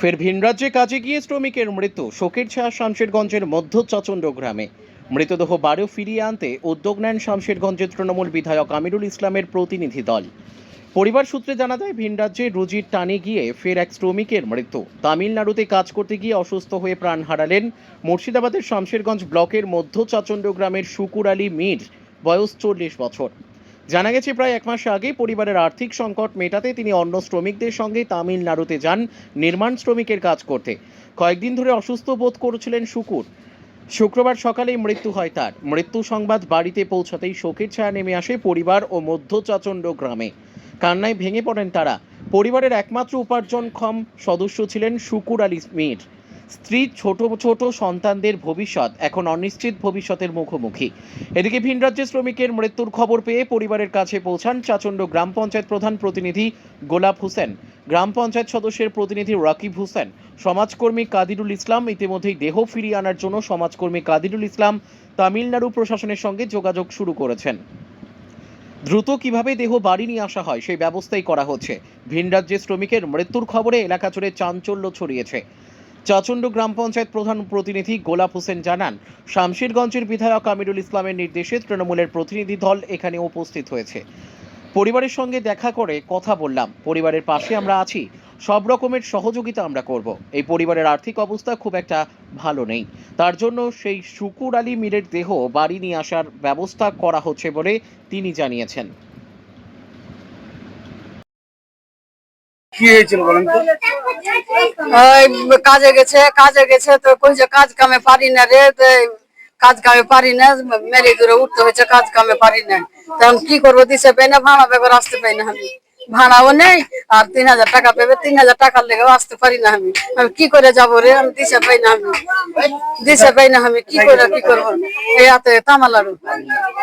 ফের ভিনরাজ্যে কাজে গিয়ে শ্রমিকের মৃত্যু। শোকের ছায়া শামশেরগঞ্জের মধ্য চাচণ্ড গ্রামে। মৃতদেহ বাড়িও ফিরিয়ে আনতে উদ্যোগ নেন শামশেরগঞ্জের তৃণমূল বিধায়ক আমিরুল ইসলামের প্রতিনিধি দল। পরিবার সূত্রে জানা যায় ভিনরাজ্যে রুজির টানে গিয়ে ফের এক শ্রমিকের মৃত্যু। তামিলনাড়ুতে কাজ করতে গিয়ে অসুস্থ হয়ে প্রাণ হারালেন মুর্শিদাবাদের শামশেরগঞ্জ ব্লকের মধ্য চাচণ্ড গ্রামের শুকুর আলী মীর, বয়স চল্লিশ বছর। জানা গেছে, প্রায় এক মাস আগে পরিবারের আর্থিক সংকট মেটাতে তিনি অন্য শ্রমিকদের সঙ্গে তামিলনাড়ুতে যান নির্মাণ শ্রমিকের কাজ করতে। কয়েকদিন ধরে অসুস্থ বোধ করছিলেন শুকুর। শুক্রবার সকালেই মৃত্যু হয় তার। মৃত্যু সংবাদ বাড়িতে পৌঁছাতেই শোকের ছায়া নেমে আসে পরিবার ও মধ্য চাচণ্ড গ্রামে। কান্নায় ভেঙে পড়েন তারা। পরিবারের একমাত্র উপার্জনক্ষম সদস্য ছিলেন শুকুর আলী মীর। স্ত্রী, ছোট ছোট সন্তানদের ভবিষ্যৎ, এখন অনিশ্চিত ভবিষ্যতের মুখোমুখি। এদিকে ভিনরাজ্যে শ্রমিকের মৃত্যুর খবর পেয়ে পরিবারের কাছে পৌঁছান চাচণ্ড গ্রাম পঞ্চায়েত প্রধান প্রতিনিধি গোলাপ হোসেন। গ্রাম পঞ্চায়েত সদস্যের প্রতিনিধি রাকিব হোসেন। সমাজকর্মী কাদিরুল ইসলাম ইতিমধ্যেই দেহ ফিরিয়ে আনার জন্য সমাজকর্মী কাদিরুল ইসলাম তামিলনাড়ু প্রশাসনের সঙ্গে যোগাযোগ শুরু করেছেন। দ্রুত কীভাবে দেহ বাড়ি নিয়ে আসা হয়, সেই ব্যবস্থাই করা হচ্ছে। ভিন রাজ্যে শ্রমিকের মৃত্যুর খবরে এলাকা জুড়ে চাঞ্চল্য ছড়িয়েছে। চাচণ্ড গ্রাম পঞ্চায়েত প্রধান প্রতিনিধি গোলাপ হোসেন জানান, শামশিরগঞ্জের বিধায়ক আমিরুল ইসলামের নির্দেশে তৃণমূলের প্রতিনিধি দল এখানে উপস্থিত হয়েছে। পরিবারের সঙ্গে দেখা করে কথা বললাম। পরিবারের পাশে আমরা আছি। সব রকমের সহযোগিতা আমরা করব। এই পরিবারের আর্থিক অবস্থা খুব একটা ভালো নেই। তার জন্য সেই শুকুর আলী মীরের দেহ বাড়ি নিয়ে আসার ব্যবস্থা করা হচ্ছে বলে তিনি জানিয়েছেন। কি হয়েছিল বলেন তো? ওই কাজে গেছে কাজে গেছে তো কই যে কাজ কামে পারি না রে, তো কাজ কামে পারি না, মেরে দূরে উঠতে হয়েছে, কাজ কামে পারি না। তো আমি কি করব, দিছে পাই না, ভাড়া বেবার আসতে পাই না আমি। ভাড়াও নেই, আর তিন হাজার টাকা পেবে, তিন হাজার টাকার লেগেও আসতে পারি না আমি। আমি কি করে যাব রে, আমি দিছে পাই না আমি। দিছে পাই না আমি, কি করে, কি করব? এই হাতে তামালাড়ু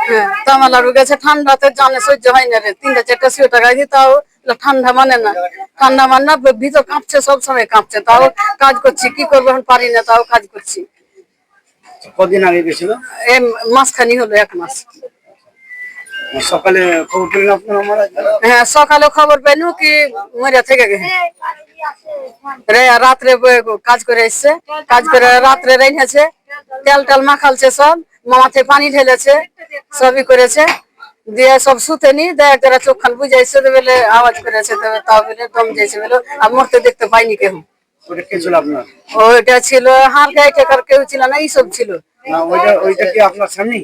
হ্যাঁ তামালাড়ু গেছে, ঠান্ডাতে জানে সহ্য হয় না রে। তিনটা চারটা শুয়ে গাই দিই তাও এগুলো ঠান্ডা মানে না। ঠান্ডা মানে না ভিতর কাঁপছে সবসময় কাঁপছে। তাও কাজ করছি কি করব এখন পারি না তাও কাজ করছি। কদিন আগে গেছিল? এই মাসখানি হলো এক মাস। সকালে খবর পেলেন আপনার মারা হ্যাঁ সকালে খবর পেনু কি মরিয়া থেকে গেছে। রাত্রে কাজ করে এসছে। কাজ করে রাত্রে রেখেছে তেল টেল মাখালছে সব। মামাতে পানি ঢেলেছে। সবই করেছে। দিয়ে সব শুতে নি দেখ যারা চোখ খান বুঝাইছে তো বলে আওয়াজ করেছে তবে তাও বলে দম যাইছে বলে আর মরতে দেখতে পাইনি কেউ ওইটা ছিল হার গায়ে টেকার কেউ ছিল না এইসব ছিল। ওইটা ওইটা কি আপনার স্বামী?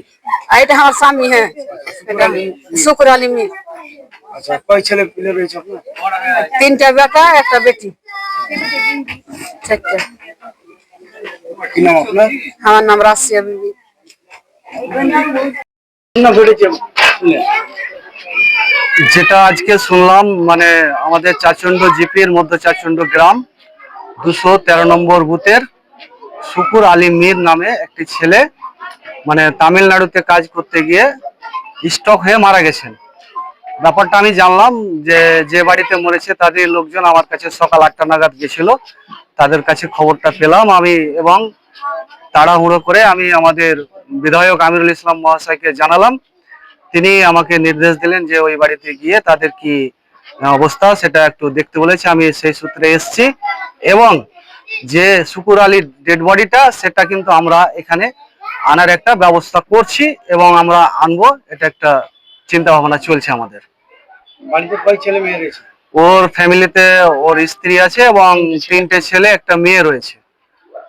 আর এটা আমার স্বামী হ্যাঁ। শুকুর আলী মির আচ্ছা কয় ছেলে পিলে রয়েছে তিনটা বেটা একটা বেটি। চারটা। কি নাম আপনার? আমার নাম রাশিয়া বিবি। ঘটেছে? যেটা আজকে শুনলাম মানে আমাদের চাচণ্ড জিপির মধ্যে চাচণ্ড গ্রাম, দুশো তেরো নম্বর বুথের শুকুর আলী মীর নামে একটি ছেলে মানে তামিলনাড়ুতে কাজ করতে গিয়ে স্টক হয়ে মারা গেছেন। ব্যাপারটা আমি জানলাম যে যে বাড়িতে মরেছে তাদের লোকজন আমার কাছে সকাল আটটা নাগাদ গেছিল, তাদের কাছে খবরটা পেলাম আমি এবং তাড়াহুড়ো করে আমি আমাদের বিধায়ক আমিরুল ইসলাম মহাশয়কে জানালাম তিনি আমাকে নির্দেশ দিলেন যে ওই বাড়িতে গিয়ে তাদের কি অবস্থা সেটা একটু দেখতে বলেছে। আমি সেই সূত্রে এসেছি এবং যে শুকুর আলীর ডেড বডিটা সেটা কিন্তু আমরা এখানে আনার একটা ব্যবস্থা করছি এবং আমরা আনব। এটা একটা চিন্তা ভাবনা চলছে আমাদের। বাড়িতে কয় ছেলে মেয়ে রয়েছে? ওর ফ্যামিলিতে ওর স্ত্রী আছে এবং তিনটে ছেলে একটা মেয়ে রয়েছে।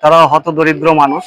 তারা হত দরিদ্র মানুষ।